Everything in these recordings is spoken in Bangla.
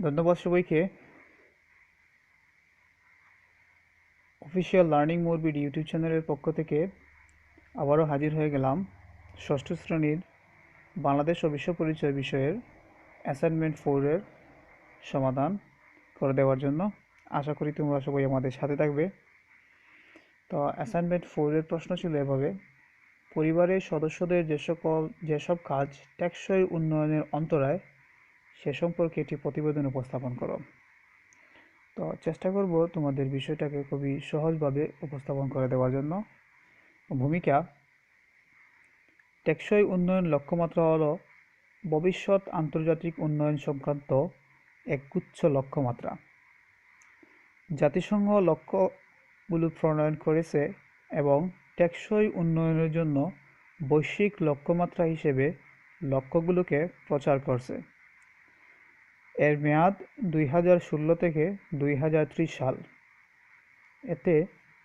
ধন্যবাদ সবাইকে। অফিসিয়াল লার্নিং মোরবিড ইউটিউব চ্যানেলের পক্ষ থেকে আবারও হাজির হয়ে গেলাম ষষ্ঠ শ্রেণির বাংলাদেশ ও বিশ্ব পরিচয় বিষয়ের অ্যাসাইনমেন্ট ফোরের সমাধান করে দেওয়ার জন্য। আশা করি তোমরা সবাই আমাদের সাথে থাকবে। তো অ্যাসাইনমেন্ট ফোরের প্রশ্ন ছিল এভাবে, পরিবারের সদস্যদের যে সকল যেসব কাজ টেকসই উন্নয়নের অন্তরায় সে সম্পর্কে একটি প্রতিবেদন উপস্থাপন করো। তো চেষ্টা করব তোমাদের বিষয়টাকে খুবই সহজভাবে উপস্থাপন করে দেওয়ার জন্য। ভূমিকা, টেকসই উন্নয়ন লক্ষ্যমাত্রা হলো ভবিষ্যৎ আন্তর্জাতিক উন্নয়ন সংক্রান্ত এক একগুচ্ছ লক্ষ্যমাত্রা। জাতিসংঘ লক্ষ্যগুলো প্রণয়ন করেছে এবং টেকসই উন্নয়নের জন্য বৈশ্বিক লক্ষ্যমাত্রা হিসেবে লক্ষ্যগুলোকে প্রচার করছে। এর মেয়াদ দুই হাজার ষোলো থেকে দুই হাজার ত্রিশ সাল। এতে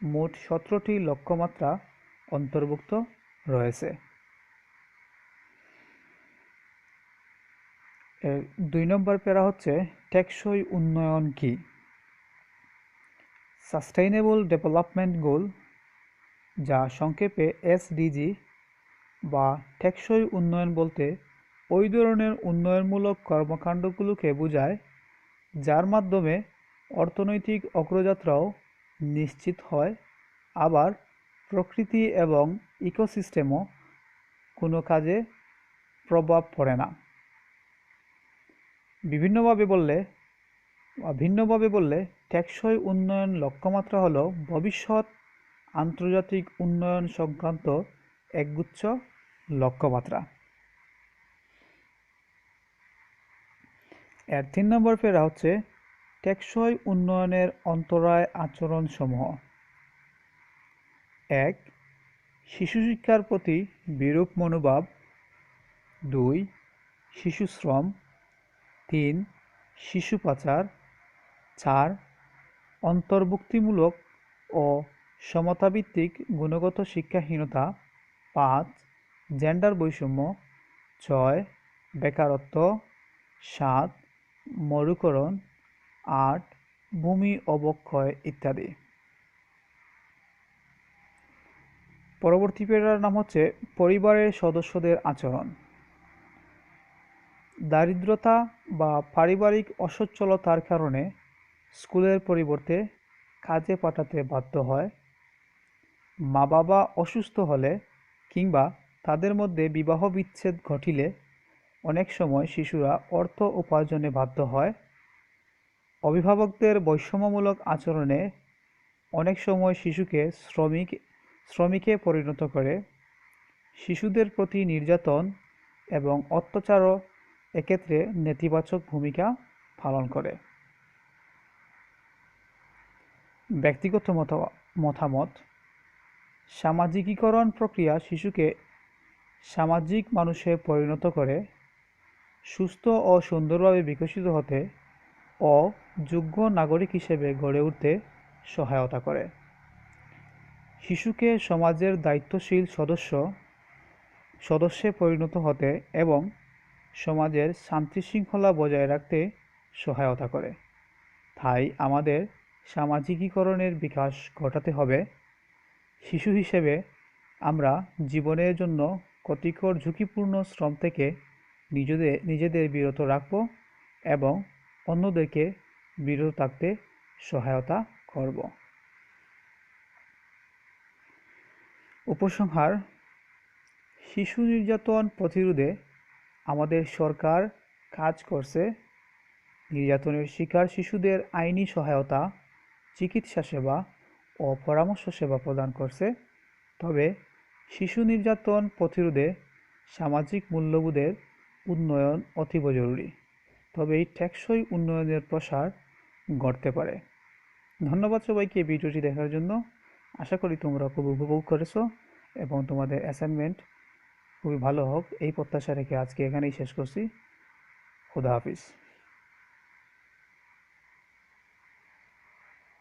মোট সতেরোটি লক্ষ্যমাত্রা অন্তর্ভুক্ত রয়েছে। এর দুই নম্বর প্যারা হচ্ছে টেকসই উন্নয়ন কি? সাস্টেইনেবল ডেভেলপমেন্ট গোল, যা সংক্ষেপে এসডিজি বা টেকসই উন্নয়ন বলতে ওই ধরনের উন্নয়নমূলক কর্মকাণ্ডগুলোকে বোঝায়, যার মাধ্যমে অর্থনৈতিক অগ্রযাত্রাও নিশ্চিত হয়। আবার প্রকৃতি এবং ইকোসিস্টেমও কোনো কাজে প্রভাব পড়ে না। বিভিন্নভাবে বললে, ভিন্নভাবে বললে, টেকসই উন্নয়ন লক্ষ্যমাত্রা হল ভবিষ্যৎ আন্তর্জাতিক উন্নয়ন সংক্রান্ত একগুচ্ছ লক্ষ্যমাত্রা। এর তিন নম্বর ফেরা হচ্ছে টেকসই উন্নয়নের অন্তরায় আচরণসমূহ। এক, শিশু শিক্ষার প্রতি বিরূপ মনোভাব। দুই, শিশু শ্রম। তিন, শিশু পাচার। চার, অন্তর্ভুক্তিমূলক ও সমতাভিত্তিক গুণগত শিক্ষাহীনতা। পাঁচ জেন্ডার বৈষম্য। ছয়, বেকারত্ব। সাত মরুকরণ, আট, ভূমি অবক্ষয় ইত্যাদি। পরবর্তী পেরার নাম হচ্ছে পরিবারের সদস্যদের আচরণ। দারিদ্রতা বা পারিবারিক অসচ্ছলতার কারণে স্কুলের পরিবর্তে কাজে পাঠাতে বাধ্য হয়। মা বাবা অসুস্থ হলে কিংবা তাদের মধ্যে বিবাহ বিচ্ছেদ ঘটিলে অনেক সময় শিশুরা অর্থ উপার্জনে বাধ্য হয়। অভিভাবকদের বৈষম্যমূলক আচরণে অনেক সময় শিশুকে শ্রমিক, শ্রমিকে পরিণত করে। শিশুদের প্রতি নির্যাতন এবং অত্যাচারও এক্ষেত্রে নেতিবাচক ভূমিকা পালন করে। ব্যক্তিগত মতামত, সামাজিকীকরণ প্রক্রিয়া শিশুকে সামাজিক মানুষে পরিণত করে। সুস্থ ও সুন্দরভাবে বিকশিত হতে ও যোগ্য নাগরিক হিসেবে গড়ে উঠতে সহায়তা করে। শিশুকে সমাজের দায়িত্বশীল সদস্য, সদস্যে পরিণত হতে এবং সমাজের শান্তি শৃঙ্খলা বজায় রাখতে সহায়তা করে। তাই আমাদের সামাজিকীকরণের বিকাশ ঘটাতে হবে। শিশু হিসেবে আমরা জীবনের জন্য ক্ষতিকর ঝুঁকিপূর্ণ শ্রম থেকে নিজেদের নিজেদের বিরত রাখব এবং অন্যদেরকে বিরত থাকতে সহায়তা করব। উপসংহার, শিশু নির্যাতন প্রতিরোধে আমাদের সরকার কাজ করছে। নির্যাতনের শিকার শিশুদের আইনি সহায়তা, চিকিৎসা সেবা ও পরামর্শ সেবা প্রদান করছে। তবে শিশু নির্যাতন প্রতিরোধে সামাজিক মূল্যবোধের উন্নয়ন অতীব জরুরি। তবে এই টেকসই উন্নয়নের প্রসার ঘটতে পারে। ধন্যবাদ সবাইকে ভিডিওটি দেখার জন্য। আশা করি তোমরা খুব উপভোগ করেছ এবং তোমাদের অ্যাসাইনমেন্ট খুবই ভালো হোক। এই প্রত্যাশা রেখে আজকে এখানেই শেষ করছি। খুদা হাফিজ।